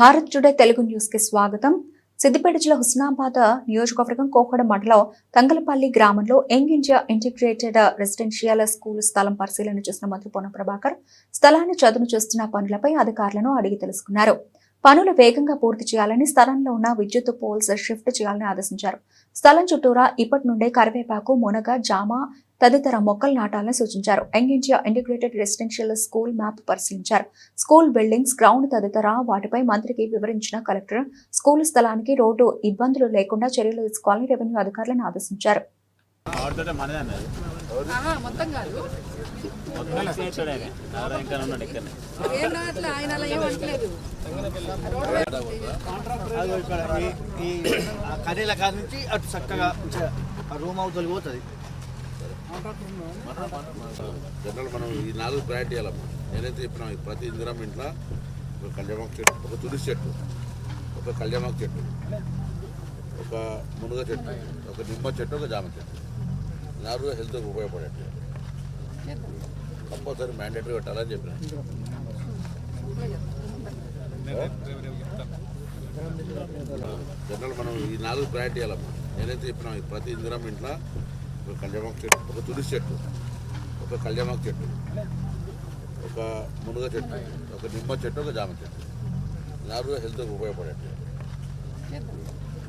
Bharat today Telugu న్యూస్కి స్వాగతం. సిద్దిపేట జిల్లా హుస్నాబాద్ నియోజకవర్గం కోకడ మండలం తంగలపల్లి గ్రామంలో young India integrated residential school స్థలం పరిశీలన చేసిన మంత్రి పొన్న ప్రభాకర్ స్థలాన్ని చదును చేస్తున్న పనులపై అధికారులను అడిగి తెలుసుకున్నారు. పనులు వేగంగా పూర్తి చేయాలని స్థలంలో ఉన్న విద్యుత్ పోల్స్ షిఫ్ట్ చేయాలని ఆదేశించారు. స్థలం చుట్టూరా ఇప్పటి నుండే కరివేపాకు మునగ జామ తదితర మొక్కలు నాటాలని సూచించారు. Young India integrated residential school map పరిశీలించారు. స్కూల్ బిల్డింగ్స్ గ్రౌండ్ తదితర వాటిపై మంత్రికి వివరించిన కలెక్టర్ స్కూల్ స్థలానికి రోడ్డు ఇబ్బందులు లేకుండా చర్యలు తీసుకోవాలని రెవెన్యూ అధికారులను ఆదేశించారు. కర్రీల కాడ నుంచి అటు చక్కగా రూమ్ అవుతుంది పోతుంది. జనరల్ మనం ఈ నాలుగు ప్రయారిటీ ఇవ్వాలమ్మా నేనైతే చెప్పినా ప్రతి ఇందిరం ఇంట్లో ఒక కళ్యామాకు చెట్టు ఒక తులసి చెట్టు ఒక కళ్యామాకు చెట్టు ఒక మునగ చెట్టు ఒక నిమ్మ చెట్టు ఒక జామ చెట్టు. నాలుగు హెల్త్కి ఉపయోగపడేట్టు కంపల్సరీ మ్యాండేటరీ పెట్టాలని చెప్పిన. జనరల్ మనం ఈ నాలుగు ప్రయారిటీ ఇవ్వాలమ్మా నేనైతే చెప్పినా ప్రతి ఇందిరం ఇంట్లో ఒక కళ్యామాకు చెట్టు ఒక తులసి చెట్టు ఒక కళ్యామాకు చెట్టు ఒక మునగ చెట్టు ఒక నిమ్మ చెట్టు ఒక జామ చెట్టు. నాలుగు హెల్త్కి ఉపయోగపడేట్టు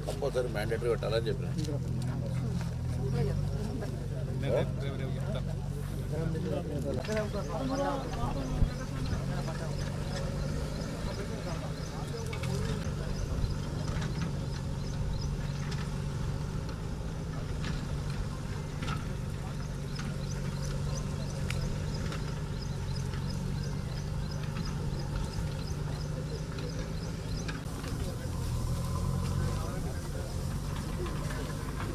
కంపల్సరీ మ్యాండేటరీ పెట్టాలని చెప్పిన.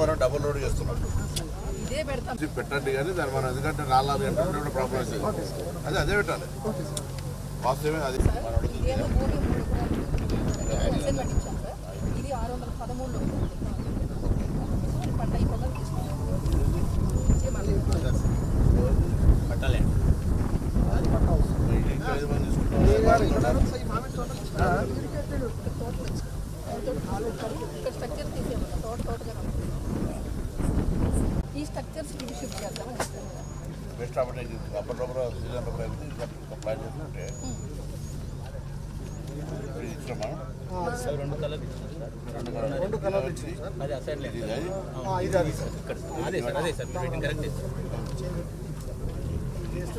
మనం డబుల్ రోడ్ చేస్తున్నాం. ఇదే పెడతాం. ఇది పెట్టండి కానీ దాన్ని మనం ఎందుకంటే నాలుగు గంటలు ప్రాబ్లం అవుతుంది అదే అదే పెట్టాలి. వాస్తవమే అది. మనం ఇక్కడ స్ట్రక్చర్ తీసేయమన్నా తోట తోటగా ఈ స్ట్రక్చర్స్ ఇవి షిఫ్ట్ చేద్దామని చెప్తాను బెస్ట్ ఆపర్చునిటీ అప్పటి లోపల సీజన్ లోపల అయితే ఇంకా ప్లాన్ చేసుకుంటే ఇచ్చినామా రెండు కలర్ రెండు కలర్ ఇచ్చి అది లేదు అదే సార్. అదే సార్ కరెక్ట్